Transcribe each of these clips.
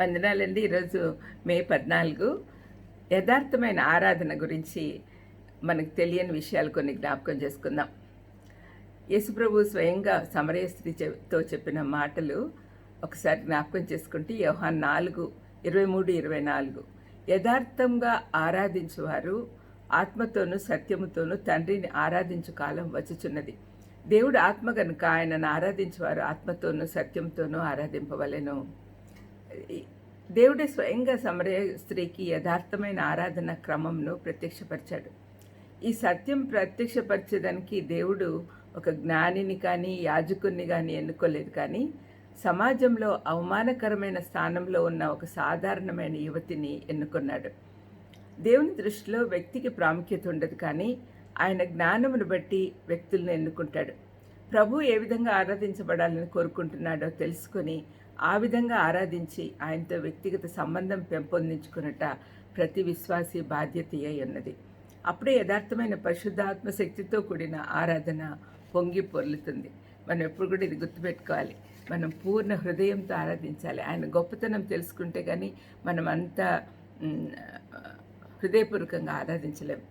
వందనాలండి. ఈరోజు మే పద్నాలుగు. యథార్థమైన ఆరాధన గురించి మనకు తెలియని విషయాలు కొన్ని జ్ఞాపకం చేసుకుందాం. యేసుప్రభు స్వయంగా సమరయ స్త్రీతో చెప్పిన మాటలు ఒకసారి జ్ఞాపకం చేసుకుంటే యోహాన్ నాలుగు ఇరవై మూడు ఇరవై నాలుగు. యథార్థంగా ఆరాధించేవారు ఆత్మతోనూ సత్యముతోనూ తండ్రిని ఆరాధించు కాలం వచ్చుచున్నది. దేవుడు ఆత్మ కనుక ఆయనను ఆరాధించేవారు ఆత్మతోనూ సత్యంతోనూ ఆరాధింపవలెను. దేవుడే స్వయంగా సమరయ స్త్రీకి యథార్థమైన ఆరాధన క్రమంను ప్రత్యక్షపరిచాడు. ఈ సత్యం ప్రత్యక్షపరచడానికి దేవుడు ఒక జ్ఞానిని కానీ యాజకుని కానీ ఎన్నుకోలేదు. కానీ సమాజంలో అవమానకరమైన స్థానంలో ఉన్న ఒక సాధారణమైన యువతిని ఎన్నుకున్నాడు. దేవుని దృష్టిలో వ్యక్తికి ప్రాముఖ్యత ఉండదు. కానీ ఆయన జ్ఞానమును బట్టి వ్యక్తులను ఎన్నుకుంటాడు. ప్రభు ఏ విధంగా ఆరాధించబడాలని కోరుకుంటున్నాడో తెలుసుకొని ఆ విధంగా ఆరాధించి ఆయనతో వ్యక్తిగత సంబంధం పెంపొందించుకున్నట ప్రతి విశ్వాసి బాధ్యత అయి ఉన్నది అప్పుడే యథార్థమైన పరిశుద్ధాత్మ శక్తితో కూడిన ఆరాధన పొంగి పొర్లుతుంది. మనం ఎప్పుడు కూడా ఇది గుర్తుపెట్టుకోవాలి. మనం పూర్ణ హృదయంతో ఆరాధించాలి. ఆయన గొప్పతనం తెలుసుకుంటే కానీ మనం అంతా హృదయపూర్వకంగా ఆరాధించలేం.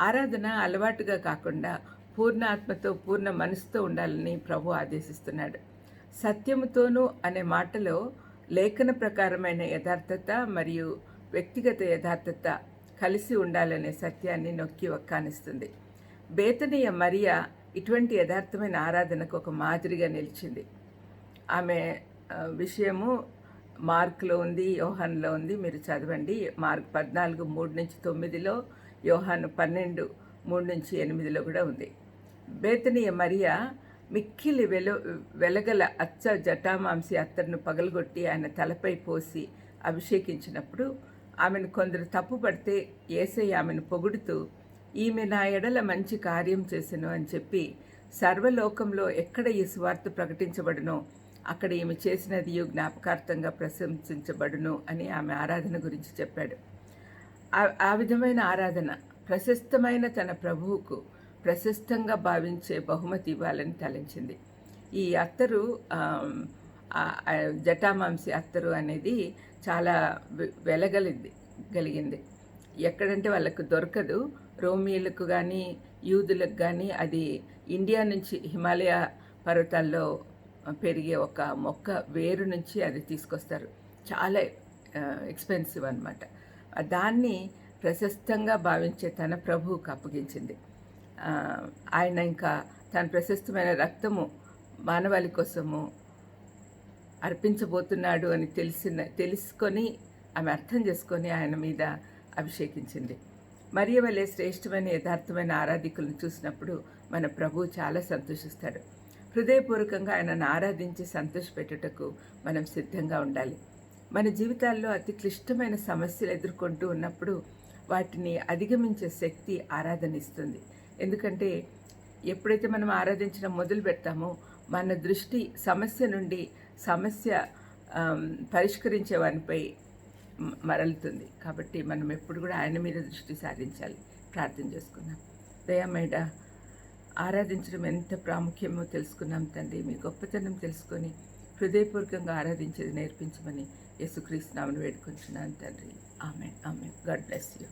ఆరాధన అలవాటుగా కాకుండా పూర్ణ ఆత్మతో పూర్ణ మనసుతో ఉండాలని ప్రభు ఆదేశిస్తున్నాడు. సత్యముతోనూ అనే మాటలో లేఖన ప్రకారమైన యథార్థత మరియు వ్యక్తిగత యథార్థత కలిసి ఉండాలనే సత్యాన్ని నొక్కి ఒక్కానిస్తుంది. బేతనీయ మరియా ఇటువంటి యథార్థమైన ఆరాధనకు ఒక మాదిరిగా నిలిచింది. ఆమె విషయము మార్క్లో ఉంది యోహాన్లో ఉంది మీరు చదవండి. మార్క్ పద్నాలుగు మూడు నుంచి తొమ్మిదిలో యోహాను పన్నెండు మూడు నుంచి ఎనిమిదిలో కూడా ఉంది. బేతనీయ మరియా మిక్కిలి వెల వెలగల అచ్చ జటామాంసి అత్తరును పగలగొట్టి ఆయన తలపై పోసి అభిషేకించినప్పుడు ఆమెను కొందరు తప్పుపడితే ఏసయ్య ఆమెను పొగుడుతూ ఈమె నా ఎడల మంచి కార్యం చేసెను అని చెప్పి సర్వలోకంలో ఎక్కడ ఈ సువార్త ప్రకటించబడునో అక్కడ ఈమె చేసినది జ్ఞాపకార్థంగా ప్రశంసించబడును అని ఆమె ఆరాధన గురించి చెప్పాడు. ఆ విధమైన ఆరాధన ప్రశస్తమైన తన ప్రభువుకు ప్రశస్తంగా భావించే బహుమతి ఇవ్వాలని తలంచింది. ఈ అత్తరు జటామాంసి అత్తరు అనేది చాలా వెలగలింది గలిగింది. ఎక్కడంటే వాళ్ళకు దొరకదు. రోమిలకు కానీ యూదులకు కానీ అది ఇండియా నుంచి హిమాలయ పర్వతాల్లో పెరిగే ఒక మొక్క వేరు నుంచి అది తీసుకొస్తారు. చాలా ఎక్స్పెన్సివ్ అనమాట దాన్ని ప్రశస్తంగా భావించే తన ప్రభువుకు అప్పగించింది. ఆయన ఇంకా తన ప్రశస్తమైన రక్తము మానవాళి కోసము అర్పించబోతున్నాడు అని తెలిసిన తెలుసుకొని ఆమె అర్థం చేసుకొని ఆయన మీద అభిషేకించింది. మరియ వలె శ్రేష్టమైన యథార్థమైన ఆరాధికులను చూసినప్పుడు మన ప్రభు చాలా సంతోషిస్తాడు. హృదయపూర్వకంగా ఆయనను ఆరాధించి సంతోషపెట్టుటకు మనం సిద్ధంగా ఉండాలి. మన జీవితాల్లో అతి క్లిష్టమైన సమస్యలు ఎదుర్కొంటూ ఉన్నప్పుడు వాటిని అధిగమించే శక్తి ఆరాధన ఇస్తుంది. ఎందుకంటే ఎప్పుడైతే మనం ఆరాధించడం మొదలు పెడతామో మన దృష్టి సమస్య నుండి సమస్య పరిష్కరించే వానిపై మరలుతుంది. కాబట్టి మనం ఎప్పుడు కూడా ఆయన మీద దృష్టి సాధించాలి ప్రార్థన చేసుకుందాం. దయామేడ ఆరాధించడం ఎంత ప్రాముఖ్యమో తెలుసుకున్నాం తండ్రి. మీ గొప్పతనం తెలుసుకొని హృదయపూర్వకంగా ఆరాధించేది నేర్పించమని యేసుక్రీస్తునామని వేడుకుంటున్నాను తండ్రి. ఆమె ఆమె గాడ్ బ్లెస్ యూ.